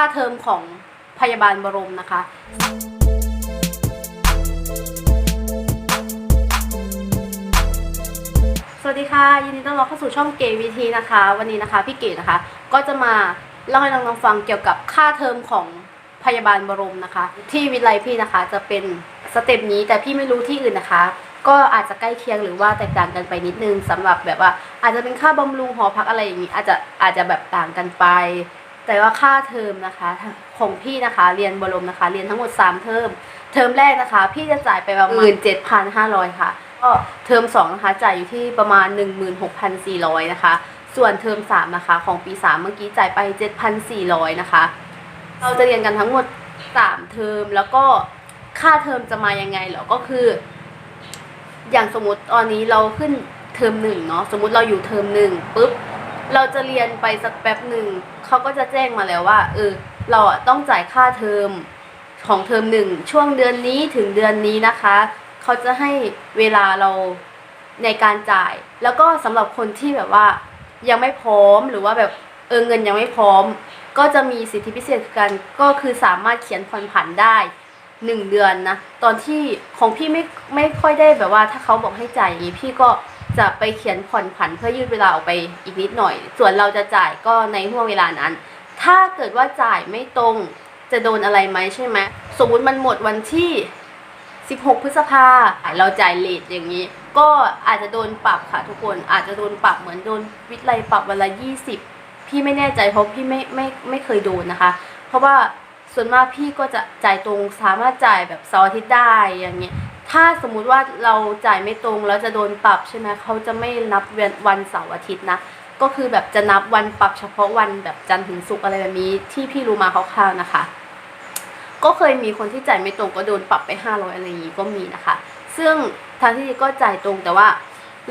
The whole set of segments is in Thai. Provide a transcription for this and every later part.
ค่าเทอมของพยาบาลบรมนะคะ สวัสดีค่ะ ยินดีต้อนรับเข้าสู่ช่องเกวีทีนะคะ วันนี้นะคะพี่เก๋นะคะ ก็จะมาเล่าให้น้องๆฟังเกี่ยวกับค่าเทอมของพยาบาลบรมนะคะ ที่วิทยาลัยพี่นะคะจะเป็นสเต็ปนี้แต่พี่ไม่รู้ที่อื่นนะคะ ก็อาจจะใกล้เคียงหรือว่าแตกต่างกันไปนิดนึงสำหรับแบบว่าอาจจะเป็นค่าบำรุงหอพักอะไรอย่างนี้อาจจะอาจจะแบบต่างกันไป แต่ว่าค่าเทอมนะคะของพี่นะคะ เรียนบรมนะคะ เรียนทั้งหมด 3 เทอม เทอมแรกนะคะ พี่จะจ่ายไปประมาณ17,500 ค่ะ ก็เทอม2นะคะจ่ายอยู่ที่ประมาณ 16,400 นะคะ ส่วนเทอม3นะคะ ของปี 3 เมื่อกี้จ่ายไป 7,400 นะคะ เราจะเรียนกันทั้งหมด 3 เทอมแล้วก็ค่าเทอมจะมายังไงเหรอ ก็คือ อย่างสมมติตอนนี้เราขึ้นเทอมหนึ่งเนาะ สมมติเราอยู่เทอมหนึ่งปุ๊บ เราจะเรียนไปสักแป๊บหนึ่งเขาก็จะแจ้งมาแล้วว่า เออ เราอะต้องจ่ายค่าเทอมของเทอมหนึ่งช่วงเดือนนี้ถึงเดือนนี้นะคะเขาจะให้เวลาเราในการจ่าย แล้วก็สำหรับคนที่แบบว่ายังไม่พร้อมหรือว่าแบบเออเงินยังไม่พร้อม ก็จะมีสิทธิพิเศษกันก็คือสามารถเขียนผ่อนผันได้หนึ่งเดือนนะตอนที่ของพี่ไม่ไม่ค่อยได้แบบว่า ถ้าเขาบอกให้จ่ายอย่างนี้พี่ก็ จะไปเขียนผ่อนผันเพื่อยืดเวลาออกไปอีกนิดหน่อย ส่วนเราจะจ่ายก็ในห่วงเวลานั้น ถ้าเกิดว่าจ่ายไม่ตรงจะโดนอะไรไหมใช่ไหมสมมติมันหมดวันที่ 16 พฤษภาเราจ่ายเลทอย่างนี้ ก็อาจจะโดนปรับค่ะทุกคนอาจจะโดนปรับเหมือนโดนวิทย์ไลปรับวันละ20 พี่ไม่แน่ใจเพราะพี่ไม่ไม่ไม่เคยโดนนะคะ เพราะว่าส่วนมากพี่ก็จะจ่ายตรงสามารถจ่ายแบบเสาร์อาทิตย์ได้อย่างเงี้ย ถ้าสมมุติว่าเราจ่ายไม่ตรงแล้วจะโดนปรับใช่ไหมเขาจะไม่นับเวันวันเสาร์อาทิตย์นะ ก็คือแบบจะนับวันปรับเฉพาะวันแบบจันทร์ถึงศุกร์อะไรแบบนี้ที่พี่รู้มาคร่าวๆนะคะ ก็เคยมีคนที่จ่ายไม่ตรงก็โดนปรับไป 500อะไรอย่างนี้ก็มีนะคะ ซึ่งทางที่ดีก็จ่ายตรงแต่ว่า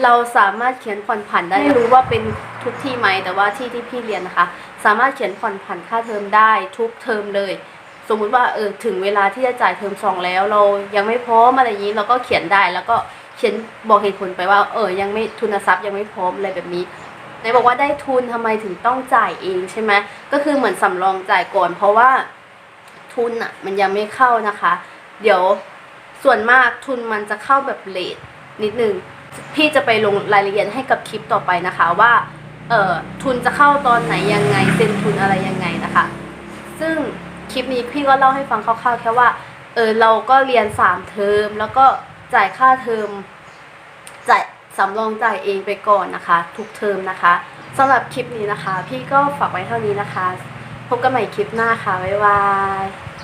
เราสามารถเขียนผ่อนผันได้ไม่รู้ว่าเป็นทุกที่ไหมแต่ว่าที่ที่พี่เรียนนะคะ สามารถเขียนผ่อนผันค่าเทอมได้ทุกเทอมเลย สมมุติว่าเออถึงเวลาที่จะจ่ายเทอมสองแล้ว เรายังไม่พร้อมอะไรอย่างนี้เราก็เขียนได้แล้วก็เขียนบอกเหตุผลไปว่า เออยังไม่ทุนทรัพย์ยังไม่พร้อมอะไรแบบนี้ไหนบอกว่าได้ทุนทำไมถึงต้องจ่ายเองใช่ไหมก็คือเหมือนสำรองจ่ายก่อน เพราะว่าทุนอะมันยังไม่เข้านะคะ เดี๋ยวส่วนมากทุนมันจะเข้าแบบเลทนิดนึงพี่จะไปลงรายละเอียดให้กับคลิปต่อไปนะคะว่าเอ่อทุนจะเข้าตอนไหนยังไงเซ็นทุนอะไรยังไงนะคะ ซึ่ง ลิปนี้พี่ก็เล่าให้ฟังคร่าวๆแค่ว่า เออเราก็เรียนสามเทอมแล้วก็จ่ายค่าเทอมจ่ายสำรองจ่ายเองไปก่อนนะคะ ทุกเทอมนะคะสำหรับคลิปนี้นะคะ พี่ก็ฝากไว้เท่านี้นะคะ พบกันใหม่คลิปหน้าค่ะ บ๊ายบาย